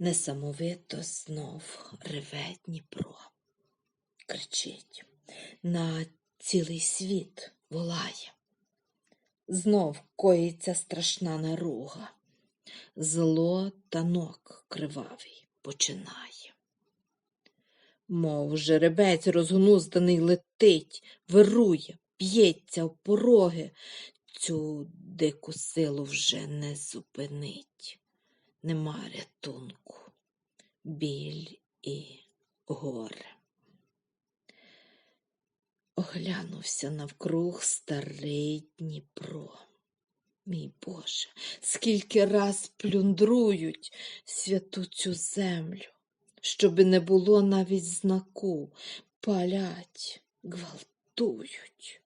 Несамовито знов реве Дніпро, кричить, на цілий світ волає. Знов коїться страшна наруга, зло танок кривавий починає. Мов жеребець розгнузданий летить, вирує, б'ється в пороги, цю дику силу вже не зупинить нема рятунку, біль і горе. Оглянувся навкруг старий Дніпро. Мій Боже, скільки раз плюндрують святу цю землю, щоби не було навіть знаку, палять, гвалтують.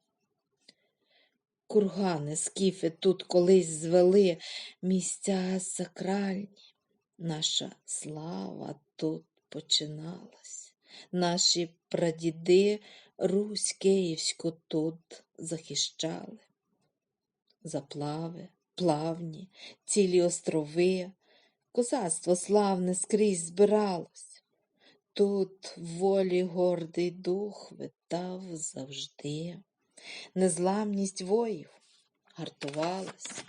Кургани, скіфи тут колись звели місця сакральні. Наша слава тут починалась. Наші прадіди Русь Київську тут захищали. Заплави, плавні, цілі острови, козацтво славне скрізь збиралось. Тут волі гордий дух витав завжди незламність воїв гартувалась.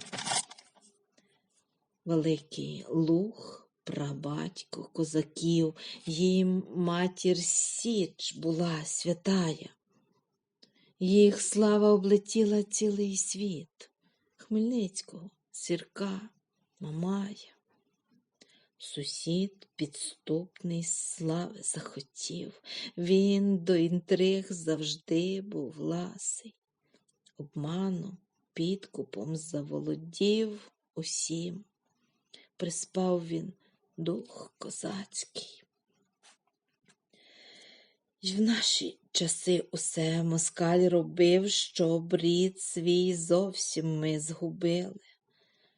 Великий луг, прабатько козаків, їм матір Січ була святая. Їх слава облетіла цілий світ Хмельницького, Сірка, Мамая. Сусід підступний слави захотів, він до інтриг завжди був ласий, обманом, підкупом заволодів усім, приспав він дух козацький. Й в наші часи усе москаль робив, щоб рід свій зовсім ми згубили.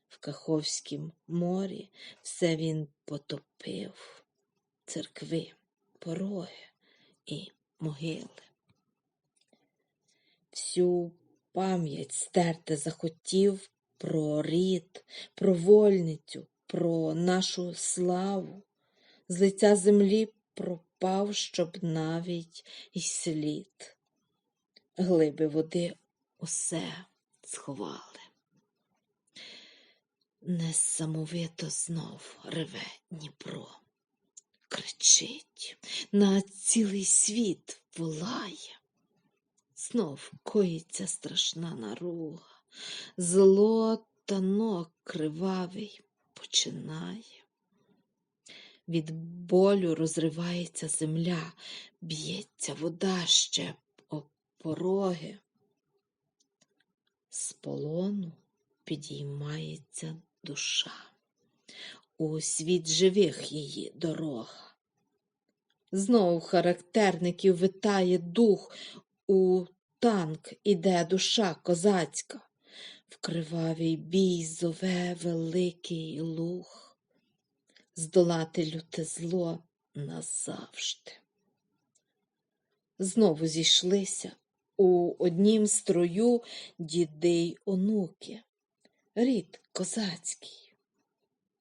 В Каховськім морі все він потопив, церкви, пороги і могили. Всю пам'ять стерти захотів про рід, про вольницю, про нашу славу, з лиця землі пропав, щоб навіть і слід. Глиби води усе сховали. Несамовито знов реве Дніпро, кричить, на цілий світ волає. Знов коїться страшна наруга, зло танок кривавий починає. Від болю розривається земля, б'ється вода ще об пороги. З полону підіймається душа, у світ живих її дорога. Знов характерників витає дух, у танк іде душа козацька, в кривавий бій зове великий луг, здолати люте зло назавжди. Знову зійшлися. У однім строю діди й онуки рід козацький.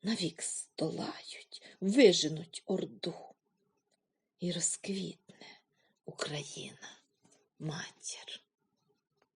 Навік здолають, виженуть орду, і розквітне Україна матір.